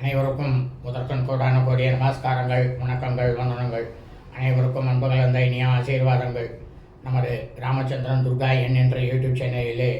அனைவருக்கும் முதற்கண் கோடான கோடிய நமஸ்காரங்கள் வணக்கங்கள் வந்தனங்கள். அனைவருக்கும் அன்பு கலந்த இனிய ஆசீர்வாதங்கள். நமது ராமச்சந்திரன் துர்கா என் என்ற யூடியூப் சேனலிலே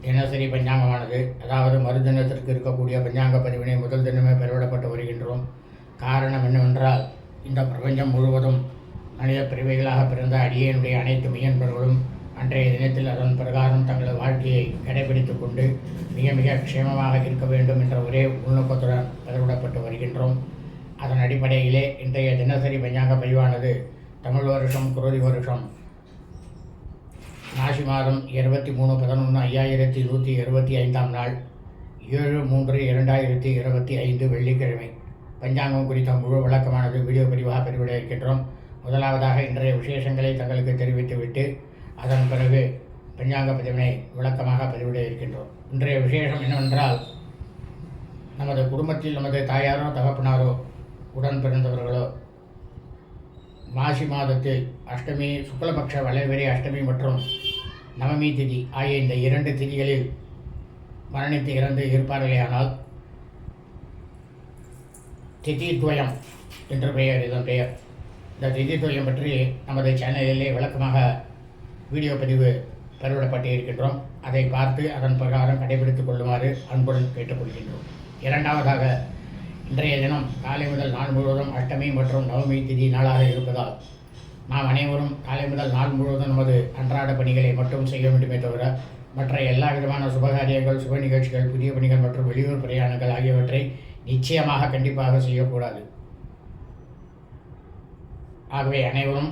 தினசரி பஞ்சாங்கமானது அதாவது மறுதினத்திற்கு இருக்கக்கூடிய பஞ்சாங்க பதிவினை முதல் தினமே பெறவிடப்பட்டு வருகின்றோம். காரணம் என்னவென்றால் இந்த பிரபஞ்சம் முழுவதும் மனித பிரிவைகளாக பிறந்த அடியனுடைய அனைத்து மெய்யன்பர்களும் அன்றைய தினத்தில் அதன் பிரகாரம் தங்களது வாழ்க்கையை கடைபிடித்துக் கொண்டு மிக மிக க்ஷேமமாக இருக்க வேண்டும் என்ற ஒரே உள்நோக்கத்துடன் பதிவிடப்பட்டு வருகின்றோம். அதன் அடிப்படையிலே இன்றைய தினசரி பஞ்சாங்க பதிவானது தமிழ் வருஷம் குரோதி வருஷம். மாசி மாதம் இருபத்தி மூணு பதினொன்று ஐயாயிரத்தி நூற்றி இருபத்தி ஐந்தாம் நாள் ஏழு மூன்று இரண்டாயிரத்தி இருபத்தி ஐந்து வெள்ளிக்கிழமை. பஞ்சாங்கம் குறித்த முழு விளக்கமானது வீடியோ பதிவாக பெற்றுவிட இருக்கின்றோம். முதலாவதாக இன்றைய விசேஷங்களை தங்களுக்கு தெரிவித்துவிட்டு அதன் பிறகு பஞ்சாங்க பதிவினை விளக்கமாக பதிவிட இருக்கின்றோம். இன்றைய விசேஷம் என்னவென்றால் நமது குடும்பத்தில் நமது தாயாரோ தகப்பனாரோ உடன் பிறந்தவர்களோ மாசி மாதத்தில் அஷ்டமி சுக்லபக்ஷ வளைவரி அஷ்டமி மற்றும் நவமி திதி ஆகிய இந்த இரண்டு திதிகளில் மரணித்து இறந்து இருப்பார்களேயானால் திதித்வயம் என்று பெயர் இதன் பெயர். இந்த திதித்வயம் பற்றி நமது சேனலிலே விளக்கமாக வீடியோ பதிவு பதிவிடப்பட்டு இருக்கின்றோம் அதை பார்த்து அதன் பிரகாரம் கடைபிடித்துக் கொள்ளுமாறு அன்புடன் கேட்டுக்கொள்கின்றோம். இரண்டாவதாக இன்றைய தினம் காலை முதல் நாள் முழுவதும் அஷ்டமி மற்றும் நவமி திதி நாளாக இருப்பதால் நாம் அனைவரும் காலை முதல் நாள் முழுவதும் நமது அன்றாட பணிகளை மட்டும் செய்ய வேண்டுமே தவிர மற்ற எல்லா விதமான சுபகாரியங்கள் சுப நிகழ்ச்சிகள் புதிய பணிகள் மற்றும் வெளியூர் பிரயாணங்கள் ஆகியவற்றை நிச்சயமாக கண்டிப்பாக செய்யக்கூடாது. ஆகவே அனைவரும்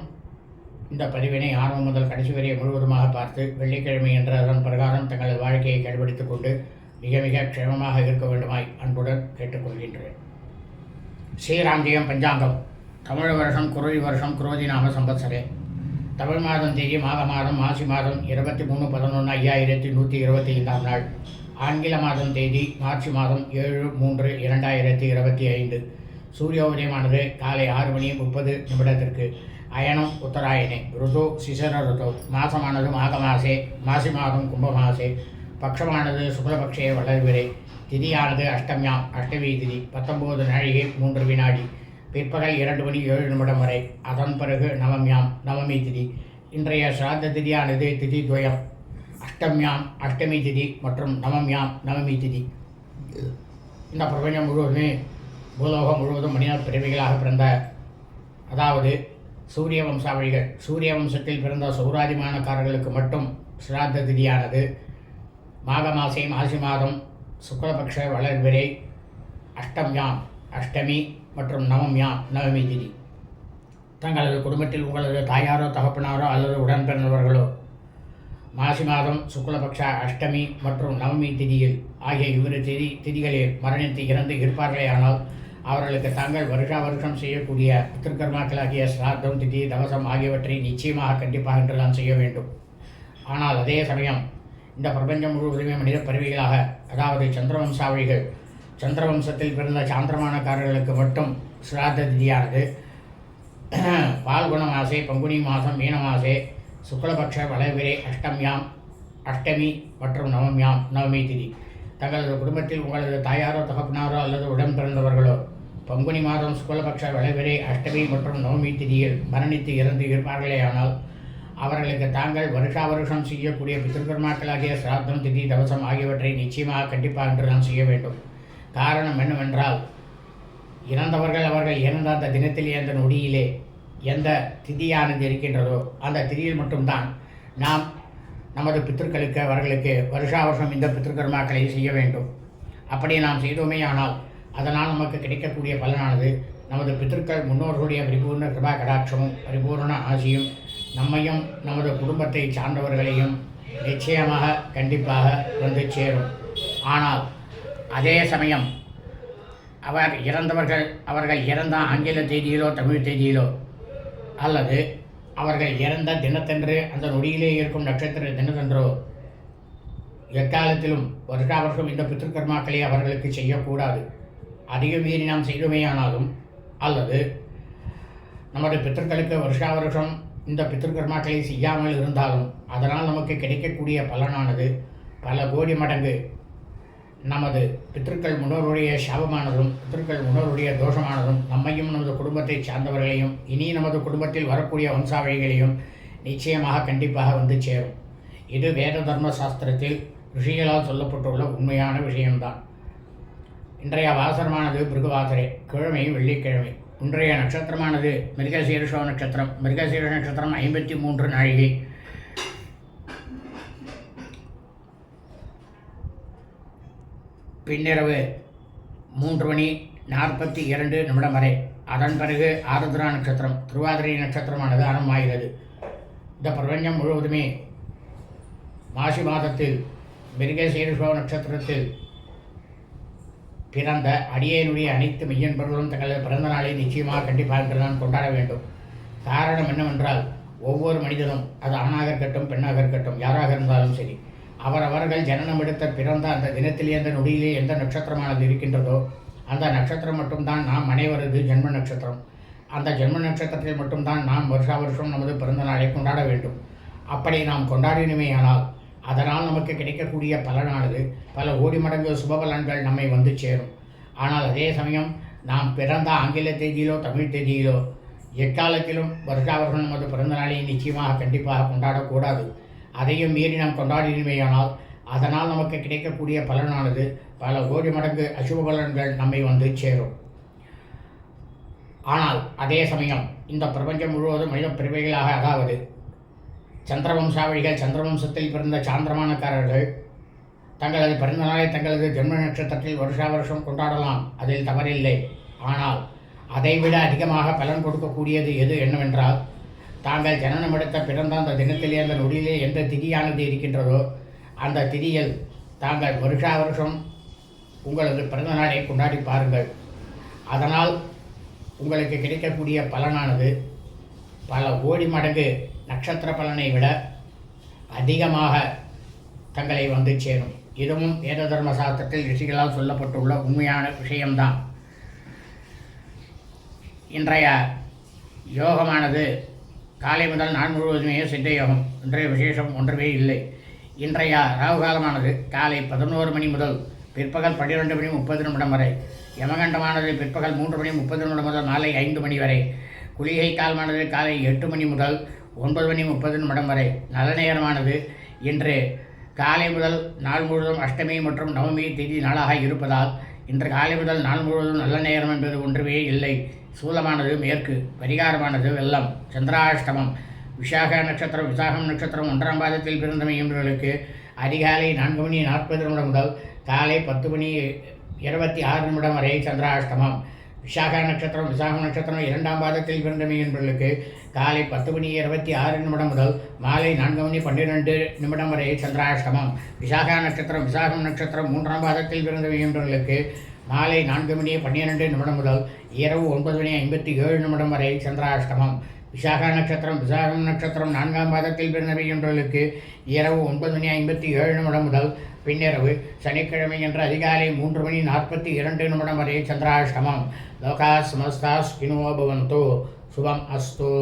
இந்த பதிவினை ஆரம்பம் முதல் கடைசி வரை முழுவதுமாக பார்த்து வெள்ளிக்கிழமை என்ற அதன் பிரகாரம் தங்களது வாழ்க்கையை கடைபிடித்துக் கொண்டு மிக மிக க்ஷேமமாக இருக்க வேண்டுமாய் அன்புடன் கேட்டுக்கொள்கின்றேன். ஸ்ரீராம்ஜியம் பஞ்சாங்கம். தமிழ் வருஷம் குரோதி வருஷம் குரோதி நாம சம்பத்சரே. தமிழ் மாதம் தேதி மாக மாதம் மாசி மாதம் இருபத்தி மூணு பதினொன்று ஐயாயிரத்தி நூற்றி இருபத்தி ஐந்தாம் நாள். ஆங்கில மாதம் தேதி மார்ச் மாதம் ஏழு மூன்று இரண்டாயிரத்தி இருபத்தி ஐந்து. சூரிய உதயமானது காலை ஆறு மணி முப்பது நிமிடத்திற்கு. அயனம் உத்தராயணே ருது சிசர ருது மாசமானது மாக மாசே மாசி மாதம் கும்பமாசே பக்ஷமானது பட்சமானது சுக்லபக்ஷே வளர்விரை திதியானது அஷ்டமியாம் அஷ்டமி திதி பத்தொம்போது நாழிகை மூன்று வினாடி। பிற்பகல் இரண்டு மணி ஏழு நிமிடம் வரை। அதன் பிறகு நவமியாம் நவமி திதி। இன்றைய சிராத்த திதியானது திதி துவயம். அஷ்டமியாம் அஷ்டமி திதி மற்றும் நவமியாம் நவமி திதி. இந்த பிரபஞ்சம் முழுவதுமே பூலோகம் முழுவதும் மனித பிறவிகளாக பிறந்த அதாவது சூரிய வம்சாவளிகள் சூரிய வம்சத்தில் பிறந்த சௌராதிமானக்காரர்களுக்கு மட்டும் சிராத்த திதியானது. மாக மாசை மாசி மாதம் சுக்லபக்ஷ வளர்விரை அஷ்டம்யாம் அஷ்டமி மற்றும் நவம்யாம் நவமி திதி. தங்களது குடும்பத்தில் உங்களது தாயாரோ தகப்பனாரோ அல்லது உடன்பிறந்தவர்களோ மாசி மாதம் சுக்லபக்ஷ அஷ்டமி மற்றும் நவமி திதியில் ஆகிய இவ்விரு திதி திதிகளில் மரணித்து இறந்து இருப்பார்களேயானால் அவர்களுக்கு தாங்கள் வருஷா வருஷம் செய்யக்கூடிய பித்திருக்கர்மாக்களாகிய சிராத்தம் திதி தவசம் ஆகியவற்றை நிச்சயமாக கண்டிப்பாக என்றுதான் செய்ய வேண்டும். ஆனால் அதே சமயம் இந்த பிரபஞ்சம் முழுவதுமே மனித பருவிகளாக அதாவது சந்திரவம்சாவளிகள் சந்திரவம்சத்தில் பிறந்த சாந்திரமானக்காரர்களுக்கு மட்டும் சிராத்த திதியானது. பால்குண மாசே பங்குனி மாதம் மீன மாசே சுக்லபக்ஷ வளவிரே அஷ்டமியாம் அஷ்டமி மற்றும் நவமியாம் நவமி திதி. தங்களது குடும்பத்தில் உங்களது தாயாரோ தகப்பனாரோ அல்லது உடன் பிறந்தவர்களோ பங்குனி மாதம் சுக்லபக்ஷ வளவிரே அஷ்டமி மற்றும் நவமி திதியில் மரணித்து இறந்து இருப்பார்களேயானால் அவர்களுக்கு தாங்கள் வருஷா வருஷம் செய்யக்கூடிய பித்திருக்கர்மாக்களாகிய சிராத்தம் திதி தவசம் ஆகியவற்றை நிச்சயமாக கண்டிப்பாக என்று நாம் செய்ய வேண்டும். காரணம் என்னவென்றால் இறந்தவர்கள் அவர்கள் இறந்த அந்த தினத்திலே அந்த நொடியிலே எந்த திதியானது இருக்கின்றதோ அந்த திதியில் மட்டும்தான் நாம் நமது பித்திருக்களுக்கு அவர்களுக்கு வருஷா வருஷம் இந்த பித்திருக்கர்மாக்களை செய்ய வேண்டும். அப்படி நாம் செய்தோமே ஆனால் அதனால் நமக்கு கிடைக்கக்கூடிய பலனானது நமது பித்திருக்கள் முன்னோர்களுடைய பரிபூர்ண கிருபா கடாட்சமும் பரிபூர்ண ஆசியும் நம்மையும் நமது குடும்பத்தை சார்ந்தவர்களையும் நிச்சயமாக கண்டிப்பாக வந்து சேரும். ஆனால் அதே சமயம் அவர் இறந்தவர்கள் அவர்கள் இறந்த ஆங்கில தேதியிலோ தமிழ் தேதியிலோ அல்லது அவர்கள் இறந்த தினத்தன்று அந்த நொடியிலே இருக்கும் நட்சத்திர தினத்தன்றோ எக்காலத்திலும் வருஷா வருஷம் இந்த பித்திருக்கர்மாக்களை அவர்களுக்கு செய்யக்கூடாது. அதிக மீறி நாம் செய்துமையானாலும் அல்லது நமது பித்தர்களுக்கு வருஷா வருஷம் இந்த பித்திருக்கர்மாக்களை செய்யாமல் இருந்தாலும் அதனால் நமக்கு கிடைக்கக்கூடிய பலனானது பல கோடி மடங்கு நமது பித்திருக்கள் முன்னோருடைய சாபமானதும் பித்திருக்கள் முன்னோருடைய தோஷமானதும் நம்மையும் நமது குடும்பத்தை சார்ந்தவர்களையும் இனி நமது குடும்பத்தில் வரக்கூடிய வம்சாவழிகளையும் நிச்சயமாக கண்டிப்பாக வந்து சேரும். இது வேத தர்ம சாஸ்திரத்தில் ரிஷிகளால் சொல்லப்பட்டுள்ள உண்மையான விஷயம்தான். இன்றைய வாசரமானது பிருகுவாசரே கிழமை வெள்ளிக்கிழமை. இன்றைய நட்சத்திரமானது மிருகசீரிஷோ நட்சத்திரம் மிருகசீர நட்சத்திரம் ஐம்பத்தி மூன்று நாழிகை. பின்னிரவு மூன்று மணி நாற்பத்தி இரண்டு நிமிடம் வரை. அதன் பிறகு ஆருத்ரா நட்சத்திரம் திருவாதிரை நட்சத்திரமானது ஆரம்பமாகிறது. இந்த பிரபஞ்சம் முழுவதுமே மாசி மாதத்தில் மிருகசீரிஷோ நட்சத்திரத்தில் பிறந்த அடியனுடைய அனைத்து மெய்யன்பர்களும் தங்களது பிறந்த நாளை நிச்சயமாக கண்டிப்பாக தான் கொண்டாட வேண்டும். காரணம் என்னவென்றால் ஒவ்வொரு மனிதனும் அது ஆணாக இருக்கட்டும் பெண்ணாக இருக்கட்டும் யாராக இருந்தாலும் சரி. அவரவர்கள் ஜனனம் எடுத்த பிறந்த அந்த தினத்திலே அந்த நொடியிலே எந்த நட்சத்திரமானது இருக்கின்றதோ அந்த நட்சத்திரம் மட்டும்தான் நாம் அனைவரது ஜென்ம நட்சத்திரம். அந்த ஜென்ம நட்சத்திரத்தில் மட்டும்தான் நாம் வருஷா வருஷம் நமது பிறந்த நாளை கொண்டாட வேண்டும். அப்படி நாம் கொண்டாடினுமேயானால் அதனால் நமக்கு கிடைக்கக்கூடிய பலனானது பல கோடி மடங்கு சுப பலன்கள் நம்மை வந்து சேரும். ஆனால் அதே சமயம் நாம் பிறந்த ஆங்கில தேதியிலோ தமிழ் தேதியிலோ எக்காலத்திலும் வருஷா வருஷம் நமது பிறந்த நாளை நிச்சயமாக கண்டிப்பாக கொண்டாடக்கூடாது. அதையும் மீறி நாம் கொண்டாடினமேயானால் அதனால் நமக்கு கிடைக்கக்கூடிய பலனானது பல கோடி மடங்கு அசுப பலன்கள் நம்மை வந்து சேரும். ஆனால் அதே சமயம் இந்த பிரபஞ்சம் முழுவதும் மனித பிரிவைகளாக அதாவது சந்திரவம்சாவளிகள் சந்திரவம்சத்தில் பிறந்த சாந்திரமானக்காரர்கள் தங்களது பிறந்த நாளை தங்களது ஜென்ம நட்சத்திரத்தில் வருஷா வருஷம் கொண்டாடலாம் அதில் தவறில்லை. ஆனால் அதைவிட அதிகமாக பலன் கொடுக்கக்கூடியது எது என்னவென்றால் தாங்கள் ஜனனம் எடுத்த பிறந்த அந்த தினத்திலே அந்த நொடியிலே எந்த திதியானது இருக்கின்றதோ அந்த திதியில் தாங்கள் வருஷா வருஷம் உங்களது பிறந்த நாளை கொண்டாடி பாருங்கள். அதனால் உங்களுக்கு கிடைக்கக்கூடிய பலனானது பல கோடி மடங்கு நட்சத்திர பலனை விட அதிகமாக தங்களை வந்து சேரும். இதுவும் வேத தர்ம சாஸ்திரத்தில் ரிஷிகளால் சொல்லப்பட்டுள்ள உண்மையான விஷயம்தான். இன்றைய யோகமானது காலை முதல் நாள் முழுவதுமே சித்த யோகம். இன்றைய விசேஷம் ஒன்றுமே இல்லை. இன்றைய ராகு காலமானது காலை பதினோரு மணி முதல் பிற்பகல் பன்னிரெண்டு மணி முப்பது நிமிடம் வரை. யமகண்டமானது பிற்பகல் மூன்று மணி முப்பது நிமிடம் முதல் மாலை ஐந்து மணி வரை. குளிகை காலமானது காலை எட்டு மணி முதல் ஒன்பது மணி முப்பது நிமிடம் வரை. நல்ல நேரமானது. இன்று காலை முதல் நாள் முழுவதும் அஷ்டமி மற்றும் நவமி திதி நாளாக இருப்பதால் இன்று காலை முதல் நாள் முழுவதும் நல்ல நேரம் என்பது ஒன்றுமே இல்லை. சூலமானது மேற்கு பரிகாரமானது வெள்ளம் சந்திராஷ்டமம் விஷாக நட்சத்திரம் விசாகம் நட்சத்திரம் ஒன்றாம் பாதத்தில் பிறந்த என்பவர்களுக்கு அதிகாலை நான்கு மணி நாற்பது நிமிடம் முதல் காலை பத்து மணி இருபத்தி ஆறு நிமிடம் வரை சந்திராஷ்டமம். விசாக நட்சத்திரம் விசாகம் நட்சத்திரம் இரண்டாம் பாதத்தில் பிறந்தமை என்பவர்களுக்கு காலை பத்து மணி இருபத்தி ஆறு நிமிடம் முதல் மாலை நான்கு மணி பன்னிரெண்டு நிமிடம் வரை சந்திராஷ்டமம். விசாகா நட்சத்திரம் விசாகம் நட்சத்திரம் மூன்றாம் பாதத்தில் பிறந்தவை என்பவர்களுக்கு மாலை நான்கு மணி பன்னிரெண்டு நிமிடம் முதல் இரவு ஒன்பது மணி ஐம்பத்தி ஏழு நிமிடம் வரை சந்திராஷ்டமம். விசாகா நட்சத்திரம் விசாகம் நட்சத்திரம் நான்காம் பாதத்தில் பிறந்தவை இரவு ஒன்பது மணி ஐம்பத்தி ஏழு நிமிடம் முதல் பின்னிரவு சனிக்கிழமை என்ற அதிகாலை மூன்று மணி நாற்பத்தி இரண்டு நிமிடம் வரை சந்திராஷ்டமம். லோகா சமஸ்தா ஸ்கினோ பவந்தோ. சுபம் அஸ்தோ.